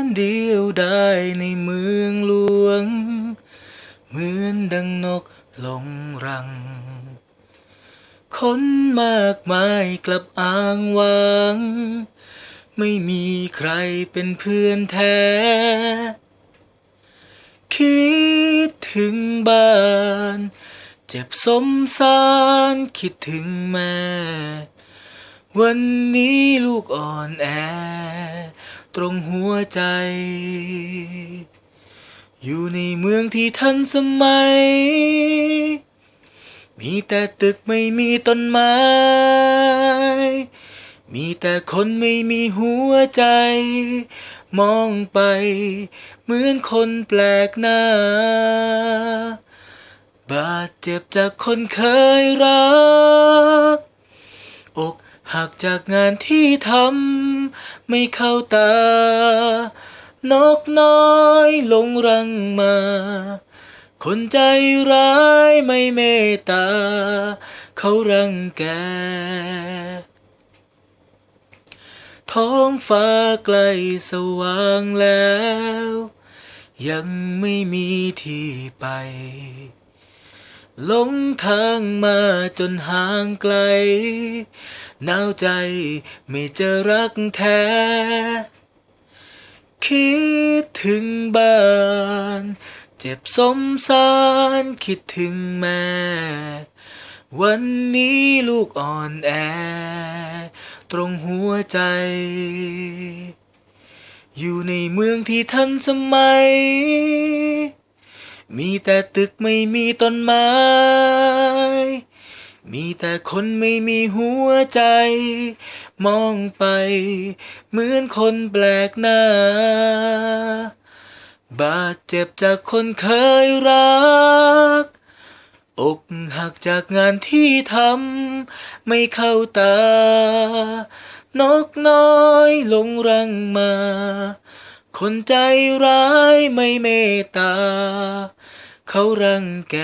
นเดียวได้ในเมืองหลวง เหมือนดังนกลงรัง คนมากมายกลับอ้างว้าง ไม่มีใครเป็นเพื่อนแท้ คิดถึงบ้าน เจ็บสมสารคิดถึงแม่ วันนี้ลูกอ่อนแอ ตรงหัวใจ อยู่ในเมืองที่ทันสมัย มีแต่ตึกไม่มีต้นไม้ มีแต่คนไม่มีหัวใจ มองไป เหมือนคนแปลกหน้า บาดเจ็บจากคนเคยรัก อกหักจากงานที่ทำ ไม่เข้าตา นกน้อยลงรังมา คนใจร้ายไม่เมตตา เขารังแก ท้องฟ้าใกล้สว่างแล้ว ยังไม่มีที่ไป หลงทางมาจนห่างไกล หนาวใจไม่เจอรักแท้ คิดถึงบ้าน เจ็บสมสารคิดถึงแม่ วันนี้ลูกอ่อนแอ ตรงหัวใจ อยู่ในเมืองที่ทันสมัย มีแต่ตึกไม่มีต้นไม้ มีแต่คนไม่มีหัวใจ มองไป เหมือนคนแปลกหน้า บาดเจ็บจากคนเคยรัก อกหักจากงานที่ทำไม่เข้าตา นกน้อยลงรังมา คนใจร้ายไม่เมตตา เขารังแก